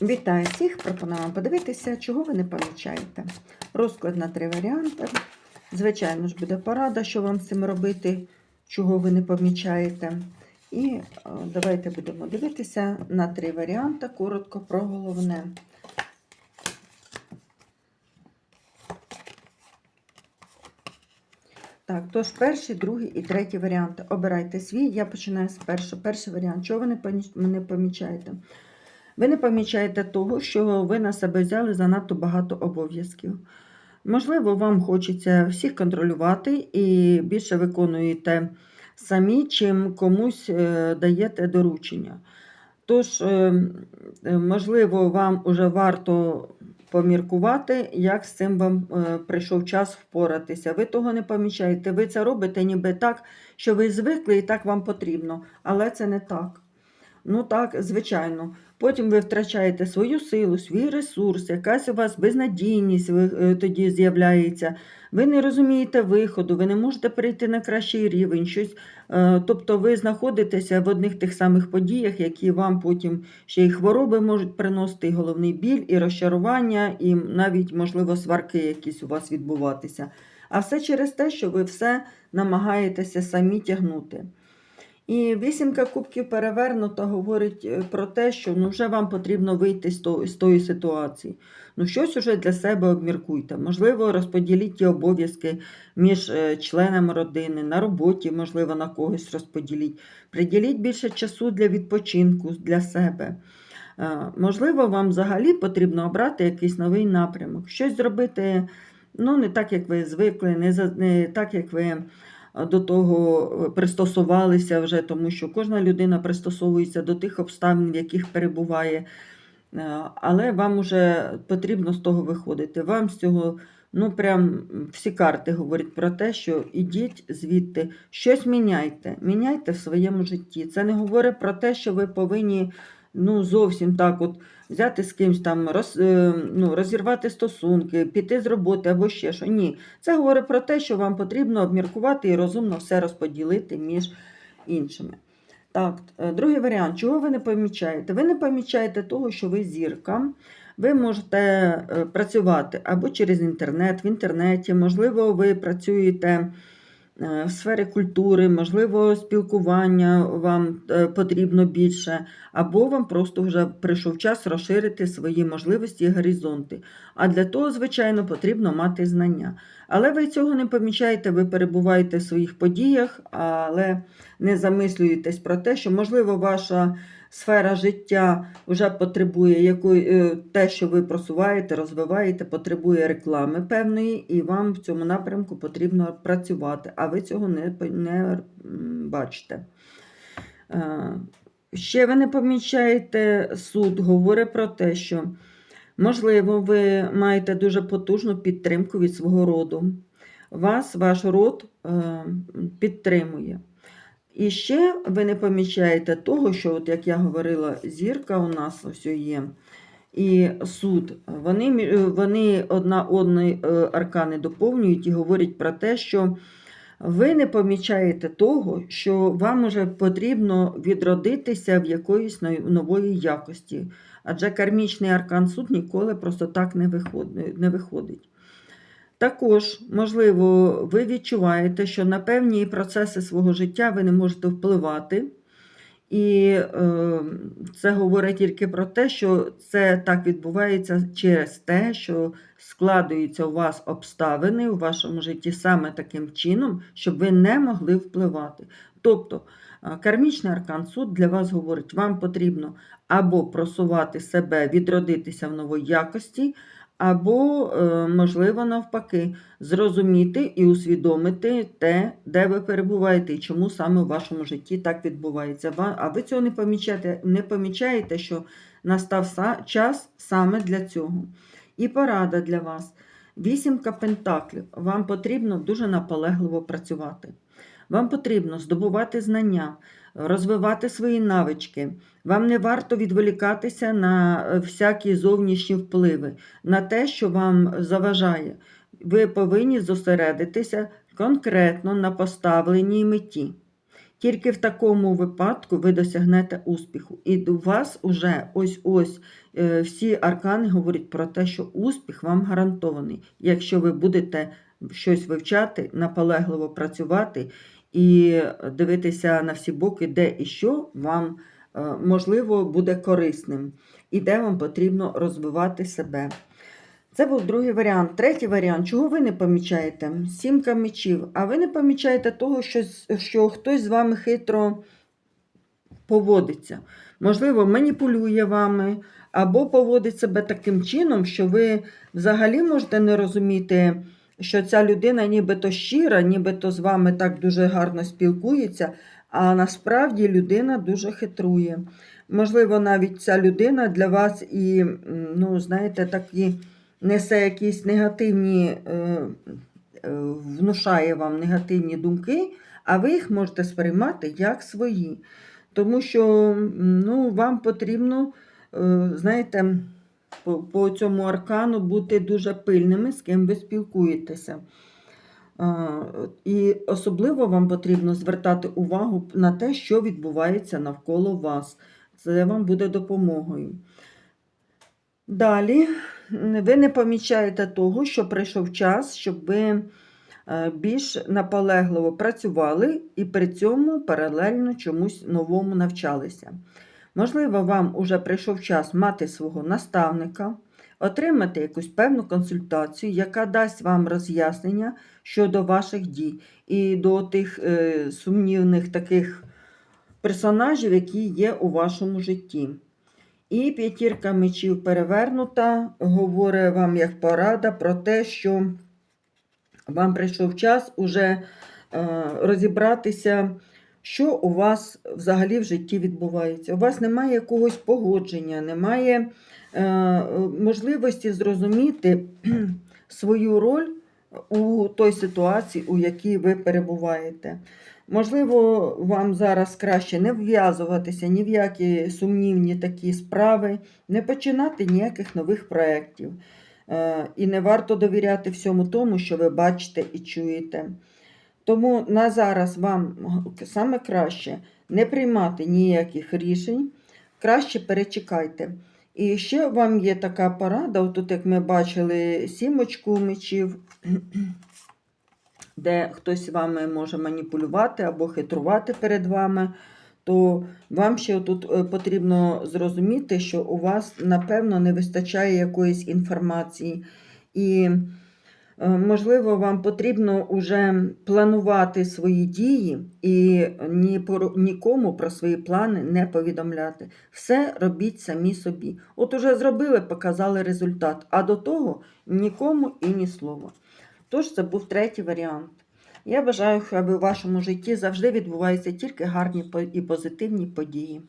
Вітаю всіх! Пропоную вам подивитися, чого ви не помічаєте. Розклад на три варіанти. Звичайно ж, буде порада, що вам з цим робити, чого ви не помічаєте. І е, давайте будемо дивитися на три варіанти, коротко про головне. Так, тож перший, другий і третій варіанти. Обирайте свій. Я починаю з першого. Перший варіант. Чого ви не помічаєте? Ви не помічаєте того, що ви на себе взяли занадто багато обов'язків. Можливо, вам хочеться всіх контролювати і більше виконуєте самі, чим комусь е, даєте доручення. Тож, е, е, можливо, вам уже варто поміркувати, як з цим вам прийшов час впоратися. Ви того не помічаєте. Ви це робите ніби так, що ви звикли і так вам потрібно, але це не так. Ну так, звичайно. Потім ви втрачаєте свою силу, свій ресурс, якась у вас безнадійність е, тоді з'являється. Ви не розумієте виходу, ви не можете перейти на кращий рівень. Щось, е, тобто ви знаходитеся в одних тих самих подіях, які вам потім ще й хвороби можуть приносити, і головний біль, і розчарування, і навіть, можливо, сварки якісь у вас відбуватися. А все через те, що ви все намагаєтеся самі тягнути. І вісімка кубків перевернута говорить е, про те, що ну, вже вам потрібно вийти з, то, з тої ситуації. Ну, щось уже для себе обміркуйте. Можливо, розподіліть ті обов'язки між е, членами родини, на роботі, можливо, на когось розподіліть. Приділіть більше часу для відпочинку для себе. Е, Можливо, вам взагалі потрібно обрати якийсь новий напрямок, щось зробити ну, не так, як ви звикли, не, не так, як ви до того е, пристосувалися вже, тому що кожна людина пристосовується до тих обставин, в яких перебуває. Е, Але вам вже потрібно з того виходити. Вам з цього, ну прям всі карти говорять про те, що ідіть звідти, щось міняйте, міняйте в своєму житті. Це не говорить про те, що ви повинні ну, зовсім так от взяти з кимось там, роз, е, ну, розірвати стосунки, піти з роботи або ще що. Ні. Це говорить про те, що вам потрібно обміркувати і розумно все розподілити між іншими. Так, е, другий варіант. Чого ви не помічаєте? Ви не помічаєте того, що ви зірка. Ви можете е, працювати або через інтернет, в інтернеті, можливо, ви працюєте е, в сфері культури, можливо, спілкування вам е, потрібно більше, або вам просто вже прийшов час розширити свої можливості і горизонти. А для того, звичайно, потрібно мати знання. Але ви цього не помічаєте, ви перебуваєте в своїх подіях, але не замислюєтесь про те, що, можливо, ваша сфера життя вже потребує якої, е, те, що ви просуваєте, розвиваєте, потребує реклами певної, і вам в цьому напрямку потрібно працювати, а ви цього не, не бачите. Е, Ще ви не помічаєте суд, говорить про те, що, можливо, ви маєте дуже потужну підтримку від свого роду. Вас, ваш род е, підтримує. І ще ви не помічаєте того, що, от як я говорила, зірка у нас ось є, і суд, вони, вони одна одної е, аркани доповнюють і говорять про те, що ви не помічаєте того, що вам уже потрібно відродитися в якоїсь нової якості. Адже кармічний аркан суд ніколи просто так не виходить. Також, можливо, ви відчуваєте, що на певні процеси свого життя ви не можете впливати. І е, це говорить тільки про те, що це так відбувається через те, що складуються у вас обставини у вашому житті саме таким чином, щоб ви не могли впливати. Тобто, е, кармічний аркан суд для вас говорить, вам потрібно або просувати себе, відродитися в новій якості, або, е, можливо, навпаки, зрозуміти і усвідомити те, де ви перебуваєте і чому саме в вашому житті так відбувається. А ви цього не помічаєте, не помічаєте, що настав час саме для цього. І порада для вас. Вісімка пентаклів. Вам потрібно дуже наполегливо працювати. Вам потрібно здобувати знання, розвивати свої навички. Вам не варто відволікатися на е, всякі зовнішні впливи, на те, що вам заважає. Ви повинні зосередитися конкретно на поставленій меті. Тільки в такому випадку ви досягнете успіху. І у вас уже ось-ось е, всі аркани говорять про те, що успіх вам гарантований, якщо ви будете щось вивчати, наполегливо працювати і дивитися на всі боки, де і що вам е, можливо буде корисним, і де вам потрібно розвивати себе. Це був другий варіант. Третій варіант, чого ви не помічаєте? Сімка мечів. А ви не помічаєте того, що, що хтось з вами хитро поводиться. Можливо, маніпулює вами, або поводить себе таким чином, що ви взагалі можете не розуміти, що ця людина нібито щира, нібито з вами так дуже гарно спілкується, а насправді людина дуже хитрує. Можливо, навіть ця людина для вас і, ну, знаєте, такі несе якісь негативні, е, е, внушає вам негативні думки, а ви їх можете сприймати як свої. Тому що ну, вам потрібно, е, знаєте, по, цьому аркану бути дуже пильними, з ким ви спілкуєтеся. І особливо вам потрібно звертати увагу на те, що відбувається навколо вас. Це вам буде допомогою. Далі ви не помічаєте того, що прийшов час, щоб ви е, більш наполегливо працювали і при цьому паралельно чомусь новому навчалися. Можливо, вам уже прийшов час мати свого наставника, отримати якусь певну консультацію, яка дасть вам роз'яснення щодо ваших дій і до тих е, сумнівних таких персонажів, які є у вашому житті. І п'ятірка мечів перевернута, говорить вам як порада про те, що вам прийшов час уже е, розібратися, що у вас взагалі в житті відбувається. У вас немає якогось погодження, немає е, можливості зрозуміти свою роль у той ситуації, у якій ви перебуваєте. Можливо, вам зараз краще не вв'язуватися ні в які сумнівні такі справи, не починати ніяких нових проєктів. Е, І не варто довіряти всьому тому, що ви бачите і чуєте. Тому на зараз вам саме краще не приймати ніяких рішень, краще перечекайте. І ще вам є така порада, отут, як ми бачили, сімочку мечів, де хтось вами може маніпулювати або хитрувати перед вами, то вам ще тут е, потрібно зрозуміти, що у вас, напевно, не вистачає якоїсь інформації. І, можливо, вам потрібно вже планувати свої дії і нікому про свої плани не повідомляти. Все робіть самі собі. От уже зробили, показали результат, а до того нікому і ні слова. Тож це був третій варіант. Я бажаю, щоб у вашому житті завжди відбуваються тільки гарні і позитивні події.